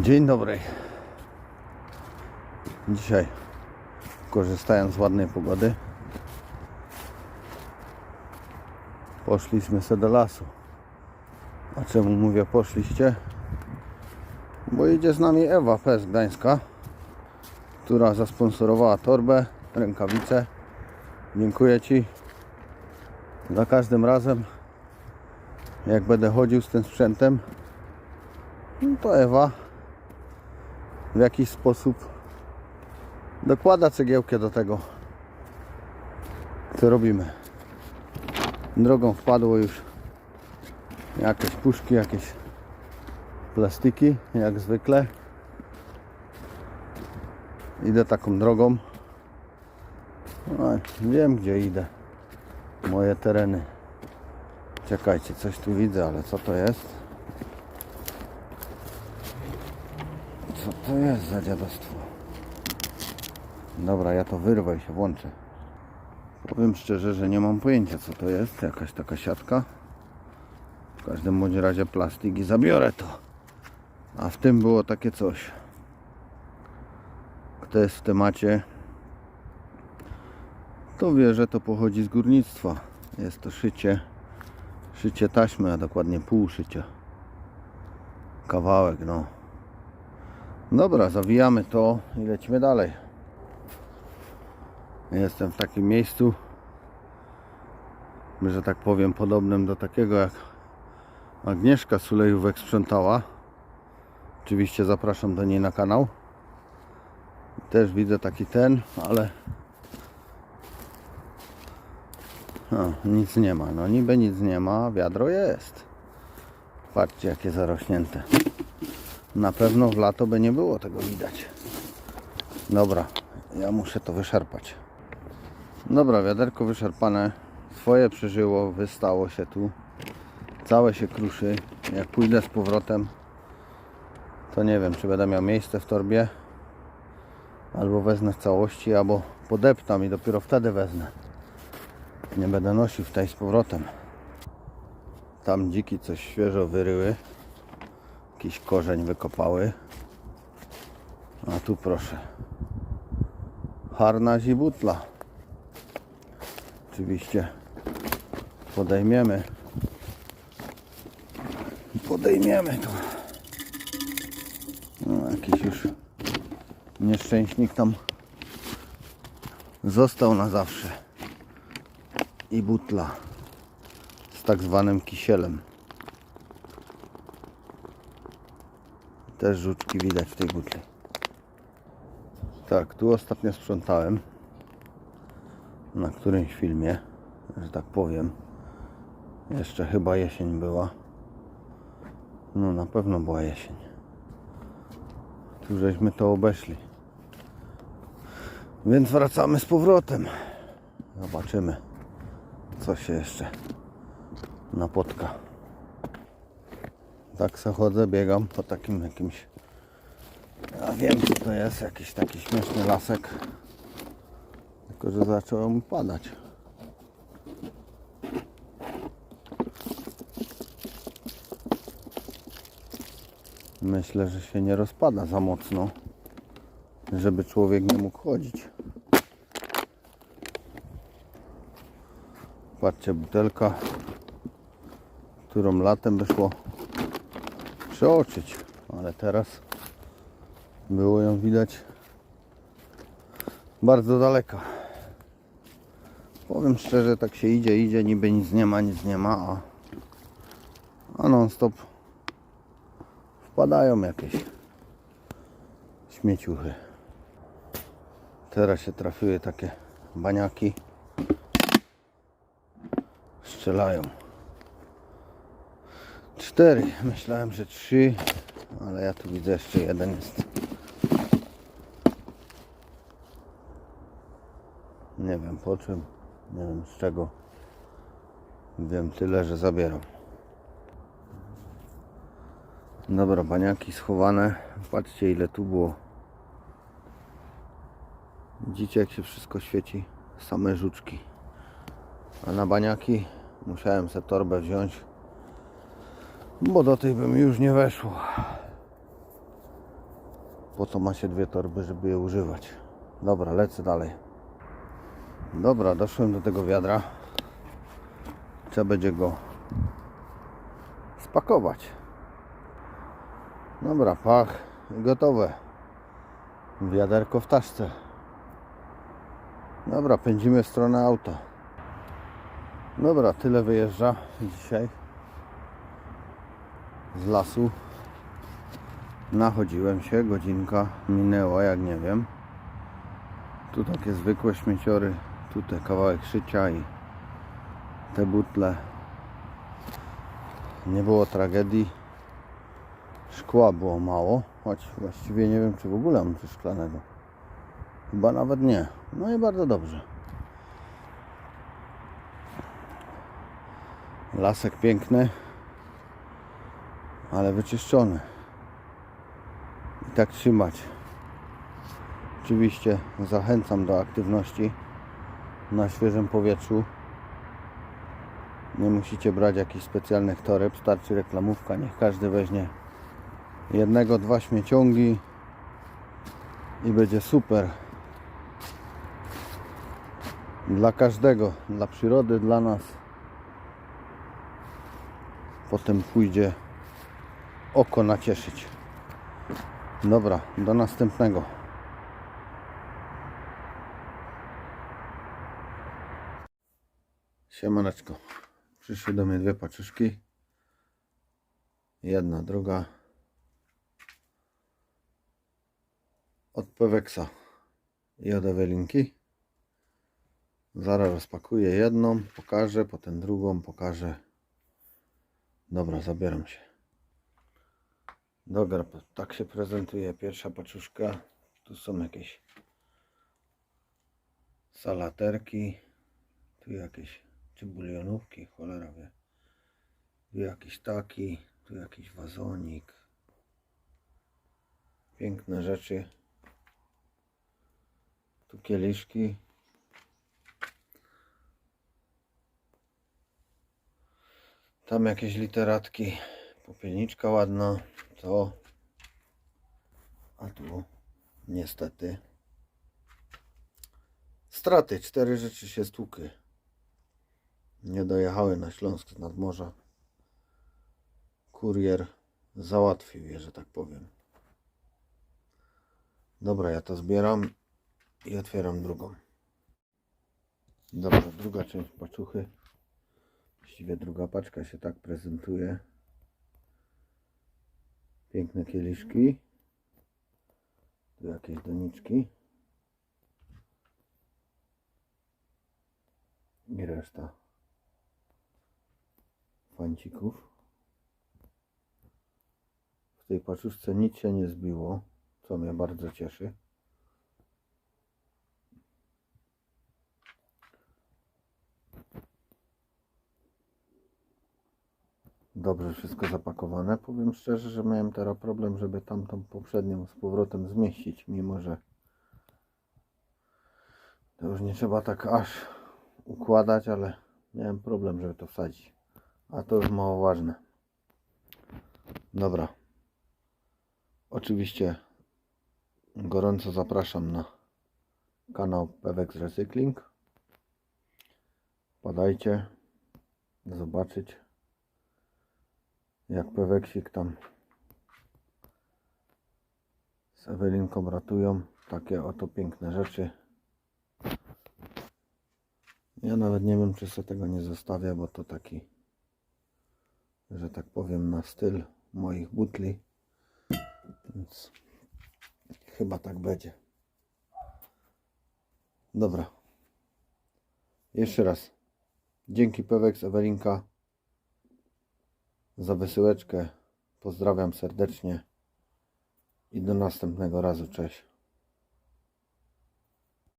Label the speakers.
Speaker 1: Dzień dobry. Dzisiaj, korzystając z ładnej pogody, poszliśmy sobie do lasu. A czemu mówię poszliście? Bo idzie z nami Ewa P. z Gdańska, która zasponsorowała torbę, rękawice. Dziękuję Ci. Za każdym razem, jak będę chodził z tym sprzętem, no to Ewa w jakiś sposób dokłada cegiełkę do tego, co robimy. Drogą wpadło już jakieś puszki, jakieś plastiki, jak zwykle. Idę taką drogą. No, wiem gdzie idę. Moje tereny. Czekajcie, coś tu widzę, ale co to jest? Co to jest za dziadostwo? Dobra, ja to wyrwę i się włączę. Powiem szczerze, że nie mam pojęcia co to jest. Jakaś taka siatka. W każdym bądź razie plastik i zabiorę to. A w tym było takie coś. Kto jest w temacie, to wie, że to pochodzi z górnictwa. Jest to szycie, szycie taśmy, a dokładnie pół szycia. Kawałek, no. Dobra, zawijamy to i lecimy dalej. Jestem w takim miejscu, że tak powiem, podobnym do takiego jak Agnieszka Sulejówek sprzątała. Oczywiście zapraszam do niej na kanał. Też widzę taki ten, ale nic nie ma. No niby nic nie ma, wiadro jest. Patrzcie jakie zarośnięte. Na pewno w lato by nie było tego widać. Dobra, ja muszę to wyszarpać. Dobra, wiaderko wyszarpane. Swoje przeżyło, wystało się tu. Całe się kruszy. Jak pójdę z powrotem, to nie wiem, czy będę miał miejsce w torbie. Albo wezmę w całości, albo podeptam i dopiero wtedy wezmę. Nie będę nosił w tej z powrotem. Tam dziki coś świeżo wyryły. Jakiś korzeń wykopały. A tu proszę. Harnaś i butla. Oczywiście podejmiemy. Podejmiemy to. No, jakiś już nieszczęśnik tam został na zawsze. I butla z tak zwanym kisielem. Też żuczki widać w tej butli. Tak, tu ostatnio sprzątałem na którymś filmie, że tak powiem. Jeszcze chyba jesień była. No na pewno była jesień. Tu żeśmy to obeszli. Więc wracamy z powrotem. Zobaczymy, co się jeszcze napotka. Tak se chodzę, biegam po takim jakimś... Ja wiem, co to jest, jakiś taki śmieszny lasek. Tylko, że zaczęło mi padać. Myślę, że się nie rozpada za mocno, żeby człowiek nie mógł chodzić. Patrzcie, butelka, którą latem by szło przeoczyć, ale teraz było ją widać bardzo daleka. Powiem szczerze, tak się idzie, idzie, niby nic nie ma, nic nie ma, a, a non stop wpadają jakieś śmieciuchy. Teraz się trafiły takie baniaki. Strzelają. Cztery. Myślałem, że trzy, ale ja tu widzę jeszcze jeden jest. Nie wiem po czym, nie wiem z czego. Wiem tyle, że zabieram. Dobra, baniaki schowane. Patrzcie ile tu było. Widzicie jak się wszystko świeci? Same żuczki. A na baniaki musiałem sobie torbę wziąć, bo do tej bym już nie weszło. Po to ma się dwie torby, żeby je używać. Dobra, lecę dalej. Dobra, doszłem do tego wiadra. Trzeba będzie go spakować. Dobra, pach, gotowe. Wiaderko w taszce. Dobra, pędzimy w stronę auta. Dobra, tyle wyjeżdża dzisiaj z lasu. Nachodziłem się, godzinka minęła, jak nie wiem. Tu takie zwykłe śmieciory, tutaj kawałek szycia i te butle. Nie było tragedii. Szkła było mało, choć właściwie nie wiem, czy w ogóle mam coś szklanego. Chyba nawet nie. No i bardzo dobrze. Lasek piękny, ale wyczyszczony. I tak trzymać. Oczywiście zachęcam do aktywności na świeżym powietrzu. Nie musicie brać jakichś specjalnych toreb, starczy reklamówka, niech każdy weźmie jednego, dwa śmieciągi i będzie super. Dla każdego, dla przyrody, dla nas. Potem pójdzie oko nacieszyć. Dobra, do następnego. Siemaneczko. Przyszły do mnie dwie paczuszki. Jedna, druga. Od Peweksa i od Ewelinki. Zaraz rozpakuję jedną, pokażę, potem drugą pokażę. Dobra, zabieram się. Dobra, tak się prezentuje pierwsza paczuszka. Tu są jakieś salaterki. Tu jakieś czy bulionówki, cholera wie. Tu jakiś taki, tu jakiś wazonik. Piękne rzeczy. Tu kieliszki. Tam jakieś literatki. Popielniczka ładna. To. A tu niestety. Straty. Cztery rzeczy się stłukły. Nie dojechały na Śląsk z nadmorza. Kurier załatwił je, że tak powiem. Dobra, ja to zbieram i otwieram drugą. Dobra, druga część paczuchy. Właściwie druga paczka się tak prezentuje. Piękne kieliszki. Tu jakieś doniczki. I reszta fancików. W tej paczuszce nic się nie zbiło, co mnie bardzo cieszy. Dobrze wszystko zapakowane. Powiem szczerze, że miałem teraz problem, żeby tamtą poprzednią z powrotem zmieścić, mimo że to już nie trzeba tak aż układać, ale miałem problem, żeby to wsadzić. A to już mało ważne. Dobra. Oczywiście gorąco zapraszam na kanał Pewex Recycling. Podajcie zobaczyć jak Peweksik tam z Ewelinką ratują takie oto piękne rzeczy. Ja nawet nie wiem czy sobie tego nie zostawię, bo to taki że tak powiem, na styl moich butli. Więc chyba tak będzie. Dobra. Jeszcze raz. Dzięki Pewex Ewelinka za wysyłeczkę. Pozdrawiam serdecznie i do następnego razu. Cześć.